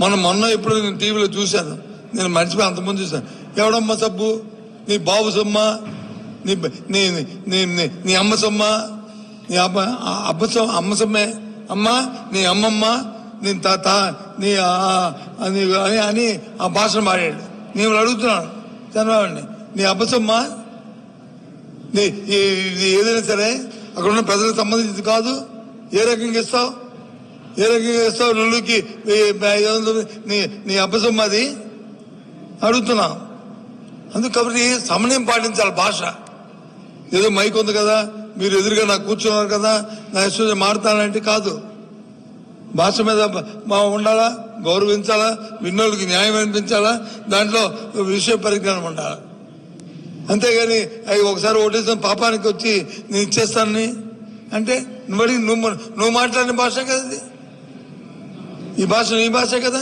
మొన్న మొన్న ఇప్పుడు నేను టీవీలో చూశాను. నేను మర్చిపోయి అంతమంది చూశాను. ఎవడమ్మ సబ్బు? నీ బాబు సొమ్మ? నీ నీ నీ నీ- అమ్మ సొమ్మ? నీ అబ్బ అబ్బ సొమ్మ అమ్మ సొమ్మే? అమ్మ నీ అమ్మమ్మ? నీ తాత నీ నీ అని అని ఆ భాషను పాడాడు నేను అడుగుతున్నాను. చంద్రబాబుని నీ అబ్బసమ్మ నీ ఈ- ఇది ఏదైనా సరే అక్కడ ఉన్న ప్రజలకు సంబంధించింది కాదు. ఏ రకంగా ఇస్తావు? ఏ రకంగా ఇస్తావు నువ్వుకి నీ నీ అబ్బసమ్మది అడుగుతున్నా. అందుకు కాబట్టి సమన్వయం పాటించాలి భాష. ఏదో మైక్ ఉంది కదా మీరు ఎదురుగా నాకు కూర్చున్నారు కదా నా ఇష్టం మారుతానంటే కాదు. భాష మీద మా ఉండాలా? గౌరవించాలా? విన్నోళ్ళకి న్యాయం అనిపించాలా? దాంట్లో విషయ పరిజ్ఞానం ఉండాలి? అంతేగాని అవి ఒకసారి ఓటేసిన పాపానికి వచ్చి నేను ఇచ్చేస్తానని? అంటే నువ్వు నువ్వు నువ్వు మాట్లాడిన భాష కదా ఇది ఈ భాష నీ భాష కదా